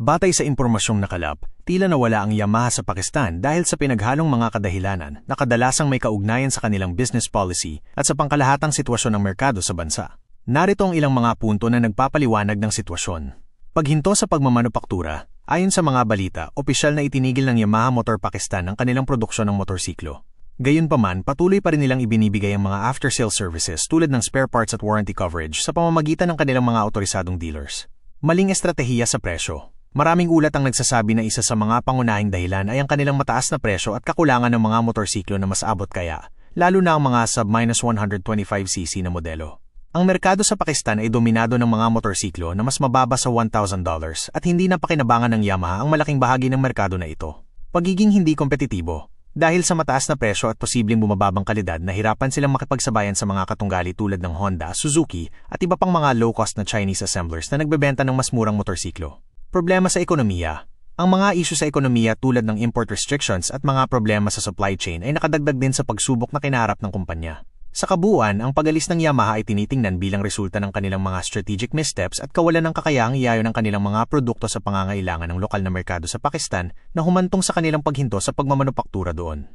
Batay sa impormasyong nakalap, tila nawala ang Yamaha sa Pakistan dahil sa pinaghalong mga kadahilanan na kadalasang may kaugnayan sa kanilang business policy at sa pangkalahatang sitwasyon ng merkado sa bansa. Narito ang ilang mga punto na nagpapaliwanag ng sitwasyon. Paghinto sa pagmamanupaktura, ayon sa mga balita, opisyal na itinigil ng Yamaha Motor Pakistan ang kanilang produksyon ng motorsiklo. Gayunpaman, patuloy pa rin nilang ibinibigay ang mga after-sale services tulad ng spare parts at warranty coverage sa pamamagitan ng kanilang mga otorisadong dealers. Maling estratehiya sa presyo. Maraming ulat ang nagsasabi na isa sa mga pangunahing dahilan ay ang kanilang mataas na presyo at kakulangan ng mga motorsiklo na mas abot kaya, lalo na ang mga sub-125cc na modelo. Ang merkado sa Pakistan ay dominado ng mga motorsiklo na mas mababa sa $1,000 at hindi napakinabangan ng Yamaha ang malaking bahagi ng merkado na ito. Pagiging hindi kompetitibo. Dahil sa mataas na presyo at posibleng bumababang kalidad, nahirapan silang makipagsabayan sa mga katunggali tulad ng Honda, Suzuki at iba pang mga low-cost na Chinese assemblers na nagbebenta ng mas murang motorsiklo. Problema sa ekonomiya. Ang mga isyu sa ekonomiya tulad ng import restrictions at mga problema sa supply chain ay nakadagdag din sa pagsubok na kinaharap ng kumpanya. Sa kabuuan, ang pag-alis ng Yamaha ay tinitingnan bilang resulta ng kanilang mga strategic missteps at kawalan ng kakayahang iayo ng kanilang mga produkto sa pangangailangan ng lokal na merkado sa Pakistan na humantong sa kanilang paghinto sa pagmamanupaktura doon.